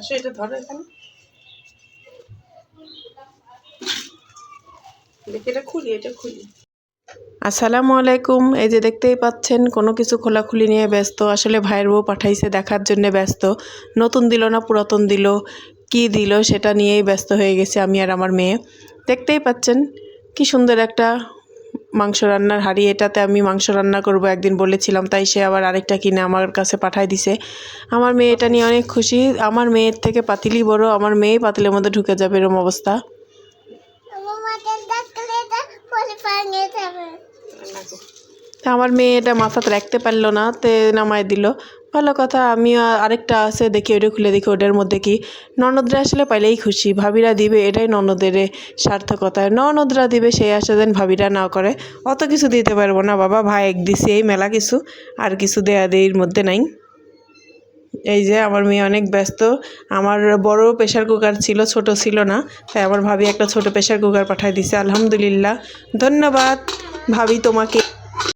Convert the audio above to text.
আসো, এটা ধরো এখানে। আসসালামু আলাইকুম। এই যে দেখতেই পাচ্ছেন, কোনো কিছু খোলাখুলি নিয়ে ব্যস্ত। আসলে ভাইয়ের বউ পাঠাইছে দেখার জন্য ব্যস্ত। নতুন দিল না, পুরাতন দিল, কি দিল সেটা নিয়েই ব্যস্ত হয়ে গেছে আমি আর আমার মেয়ে। দেখতেই পাচ্ছেন, কি সুন্দর একটা মাংস রান্নার হাড়ি, এটাতে আমি মাংস রান্না করব একদিন বলেছিলাম, তাই সে আবার আরেকটা কিনে আমার কাছে পাঠাই দিছে। আমার মেয়ে এটা নিয়ে অনেক খুশি। আমার মেয়ের থেকে পাতিলি বড়, আমার মেয়ে পাতিলের মধ্যে ঢুকে যাবে এরম অবস্থা। আমার মেয়ে এটা মাথাতে রাখতে পারল না, তে নামায় দিল। ভালো কথা, আমিও আরেকটা আছে, দেখি ওটা খুলে দেখি ওটার মধ্যে কি ননদরা আসলে পাইলেই খুশি, ভাবিরা দিবে এটাই ননদের সার্থকতা, ননদরা দিবে সেই আশা যেন ভাবিরা না করে, অত কিছু দিতে পারব না, বাবা ভাই এক দিছে, এই মেলা কিছু, আর কিছু দেয়া দেয়ির মধ্যে নাই। এই যে আমার মেয়ে অনেক ব্যস্ত, আমার বড় প্রেশার কুকার ছিল, ছোট ছিল না, তাই আমার ভাবি একটা ছোট প্রেশার কুকার পাঠিয়ে দিছে, আলহামদুলিল্লাহ, ধন্যবাদ, ভাবি তোমাকে